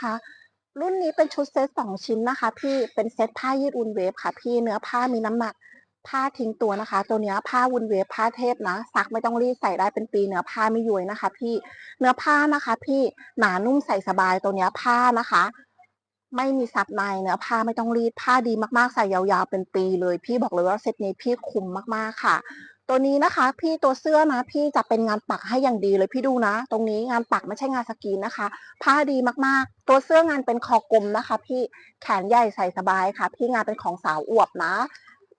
คะ รุ่นนี้เป็นชุดเซตสองชิ้นนะคะ พี่เป็นเซตผ้ายืดอุ่นเวฟค่ะพี่เนื้อผ้ามีน้ำหนักผ้าทิ้งตัวนะคะ ตัวเนี้ยผ้าวุนเวฟผ้าเทพนะซักไม่ต้องรีดใส่ได้เป็นปีเนื้อผ้าไม่ยุยนะคะ พี่เนื้อผ้านะคะ พี่หนานุ่มใส่สบายตัวเนี้ยผ้านะคะ ไม่มีซับในเนื้อผ้าไม่ต้องรีดผ้าดีมากๆใส่ยาวๆเป็นปีเลย พี่บอกเลยว่าเซตนี้พี่คุ้มมากๆค่ะ ตัวนี้นะคะ พี่ตัวเสื้อนะ พี่จะเป็นงานปักให้อย่างดีเลยพี่ดูนะ ตรงนี้งานปักไม่ใช่งานสกรีนนะคะ ผ้าดีมากๆ ตัวเสื้องานเป็นคอกลมนะคะ พี่แขนใหญ่ใส่สบายค่ะ พี่งานเป็นของสาวอวบนะ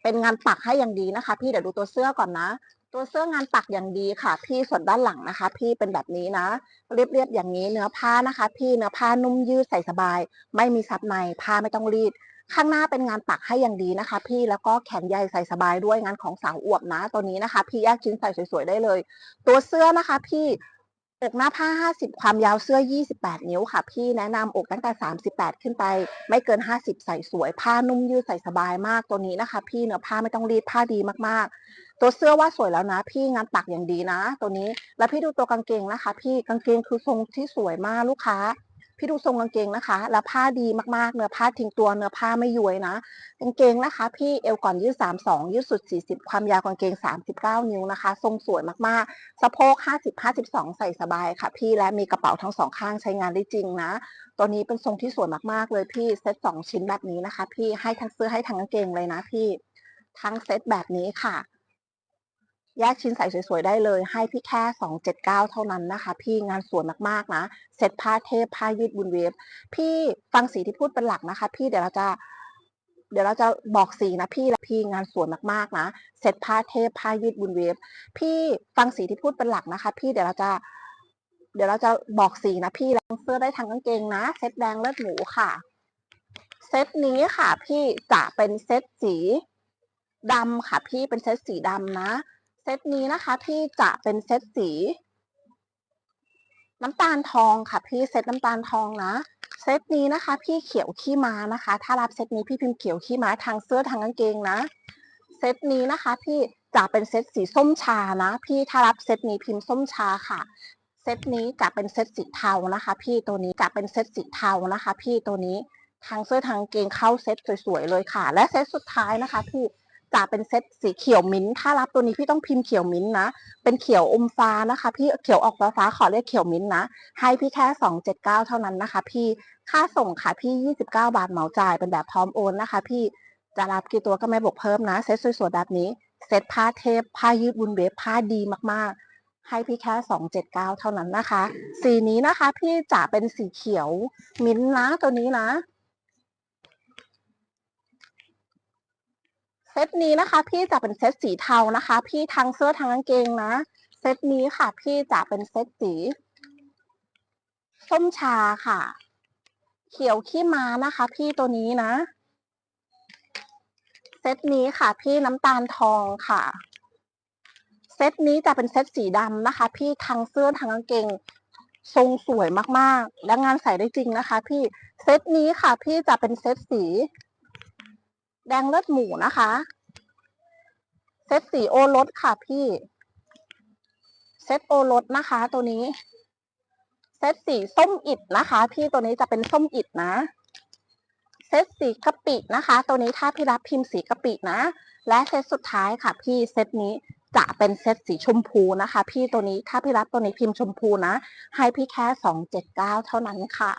เป็นงานปักให้อย่างดีนะคะ พี่เดี๋ยวดูตัวเสื้อก่อนนะ ตัวเสื้องานปักอย่างดีค่ะ พี่ส่วนด้านหลังนะคะ พี่เป็นแบบนี้นะ เรียบๆอย่างนี้เนื้อผ้านะคะ พี่เนื้อผ้านุ่มยืดใส่สบาย ไม่มีซับในผ้าไม่ต้องรีด ข้างหน้าเป็นงานปักให้อย่างดีนะคะ พี่แล้วก็แขนใหญ่ใส่สบายด้วยงานของสาวอวบนะตัวนี้นะคะ พี่แยกชิ้นใส่สวยๆได้เลย ตัวเสื้อนะคะ พี่อกหน้าผ้า 50 ความยาวเสื้อ 28 นิ้วค่ะ พี่แนะนำอกตั้งแต่ 38 ขึ้นไป ไม่เกิน 50 ใส่สวย ผ้านุ่มยืดใส่สบายมากตัวนี้นะคะ พี่เนื้อผ้าไม่ต้องรีดผ้าดีมากๆ ตัวเสื้อว่าสวยแล้วนะ พี่งานปักอย่างดีนะ ตัวนี้แล้วพี่ดูตัวกางเกงนะคะ พี่กางเกงคือทรงที่สวยมากลูกค้า พี่ดูทรงกางเกงนะคะ แล้วผ้าดีมากๆเนื้อผ้าทิ้งตัวเนื้อผ้าไม่ย้วยนะกางเกงนะคะ พี่เอวก่อนยืด32ยืดสุด40ความยาวกางเกง39นิ้วนะคะ ทรงสวยมากๆสะโพก50 52ใส่สบายค่ะ พี่และมีกระเป๋าทั้งสองข้างใช้งานได้จริงนะตัวนี้เป็นทรงที่สวยมากๆเลยพี่เซ็ตสองชิ้นแบบนี้นะคะ พี่ให้ทั้งเสื้อให้ทั้งกางเกงเลยนะพี่ทั้งเซตแบบนี้ค่ะ แยกชิ้นใส่สวยๆได้เลย ให้พี่แค่ 279 เท่านั้นนะคะ พี่งานสวยมากๆนะเซ็ตผ้าเทพผ้ายืดบุญเวฟพี่ฟังสีที่พูดเป็นหลักนะคะ พี่เดี๋ยวเราจะเดี๋ยวเราจะบอกสีนะพี่และพี่งานสวยมากๆนะเซ็ตผ้าเทพผ้ายืดบุญเวฟพี่ฟังสีที่พูดเป็นหลักนะคะ พี่เดี๋ยวเราจะเดี๋ยวเราจะบอกสีนะพี่แล้วเสื้อได้ทั้งกางเกงนะเซ็ตแดงเลือดหมูค่ะเซตนี้ค่ะ พี่จะเป็นเซตสีดำค่ะ พี่เป็นเซตสีดำนะ เซตนี้นะคะพี่จะเป็นเซตสี น้ำตาลทองค่ะ พี่เซตน้ำตาลทองนะเซตนี้นะคะ พี่เขียวขี้ม้านะคะ ถ้ารับเซตนี้พี่พิมพ์เขียวขี้ม้าทางเสื้อทางกางเกงนะ เซตนี้นะคะ พี่จะเป็นเซตสีส้มชานะ พี่ถ้ารับเซตนี้พิมพ์ส้มชาค่ะ เซตนี้จะเป็นเซตสีเทานะคะ พี่ตัวนี้จะเป็นเซตสีเทานะคะ พี่ตัวนี้ทางเสื้อทางกางเกงเข้าเซตสวยๆเลยค่ะ และเซตสุดท้ายนะคะ พี่ จะเป็นเซตสีเขียวมิ้นท์ถ้ารับตัวนี้พี่ต้องพิมพ์เขียวมิ้นท์นะ เป็นเขียวอมฟ้านะคะ พี่เขียวออกฟ้าฟ้าขอเรียกเขียวมิ้นท์นะ ให้พี่แค่279เท่านั้นนะคะ พี่ค่าส่งค่ะพี่29บาทเหมาจ่ายเป็นแบบพร้อมโอนนะคะ พี่จะรับกี่ตัวก็ไม่บวกเพิ่มนะ เซตสวยๆแบบนี้ เซตผ้าเทพผ้ายืดบุญเวฟผ้าดีมากๆ ให้พี่แค่279เท่านั้นนะคะ สีนี้นะคะ พี่จะเป็นสีเขียวมิ้นท์นะตัวนี้นะ เซ ตนี้นะคะ พี่จะเป็นเซตสีเทานะคะ พี่ทั้งเสื้อทั้งกางเกงนะเซตนี้ค่ะ พี่จะเป็นเซตสีส้มชาค่ะ เขียวขี้ม้านะคะ พี่ตัวนี้นะ เซตนี้ค่ะ พี่น้ำตาลทองค่ะ เซตนี้จะเป็นเซตสีดำนะคะ พี่ทั้งเสื้อทั้งกางเกงทรงสวยมากๆ และงานใส่ได้จริงนะคะ พี่เซตนี้ค่ะ พี่จะเป็นเซตสี แดงเลือดหมูนะคะ เซตสีโอรสค่ะพี่ เซตโอรสนะคะ ตัวนี้ เซตสีส้มอิดนะคะ พี่ตัวนี้จะเป็นส้มอิดนะ เซตสีกะปินะคะ ตัวนี้ถ้าพี่รับพิมพ์สีกะปินะ และเซตสุดท้ายค่ะ พี่เซตนี้จะเป็นเซตสีชมพูนะคะ พี่ตัวนี้ถ้าพี่รับตัวนี้พิมพ์ชมพูนะ ให้พี่แค่279เท่านั้นค่ะ